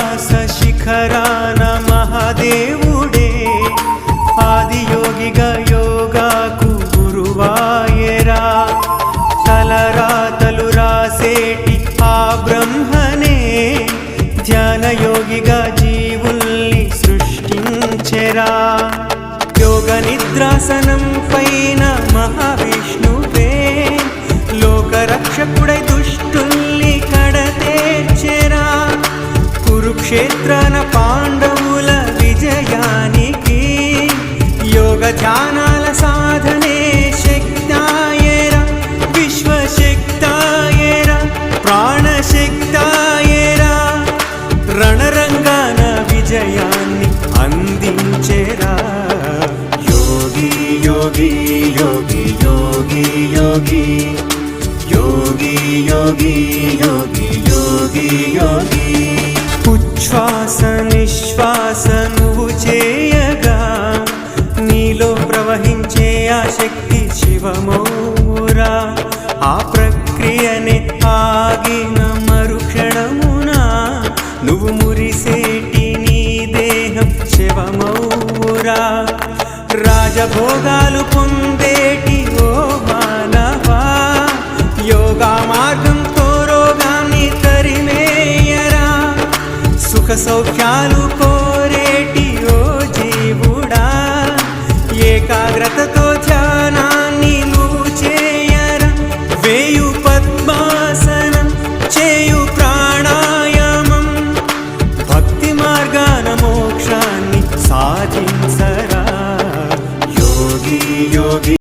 కైలాస శిఖరాన మహాదేవుడే ఆదియోగిగా యోగాకు గురువాయరా. తలరాతలు రాసేటి ఆ బ్రహ్మనే ధ్యానయోగిగా జీవుల్ని సృష్టించెరా. యోగ నిద్రాసనం పైన మహావిష్ణువే లోకరక్షకుడై కురుక్షేత్రన పాండవుల విజయానికి యోగ ధ్యానాల సాధనే శక్తాయేర విశ్వశక్తాయేర ప్రాణశక్తాయేర రణరంగాన విజయాన్ని అందించేరా యోగి యోగి యోగి యోగి యోగి యోగి యోగి యోగి యోగి యోగి నిశ్వాస నువ్వు చేయగా నీలో ప్రవహించే ఆ శక్తి శివమౌరా. ఆ ప్రక్రియనే ఆగిన మరుక్షణమున నువ్వు మురిసేటి నీ దేహం శివమౌరా. రాజభోగాలు పొందేటి సౌఖ్యాలు కోరేటి ఓ జీవుడా. ఏకాగ్రతతో ధ్యానాన్ని చేయర. వేయు పద్మాసనం చేయు ప్రాణాయామం. భక్తి మార్గాన మోక్షాన్ని సాధించరా. యోగి యోగి.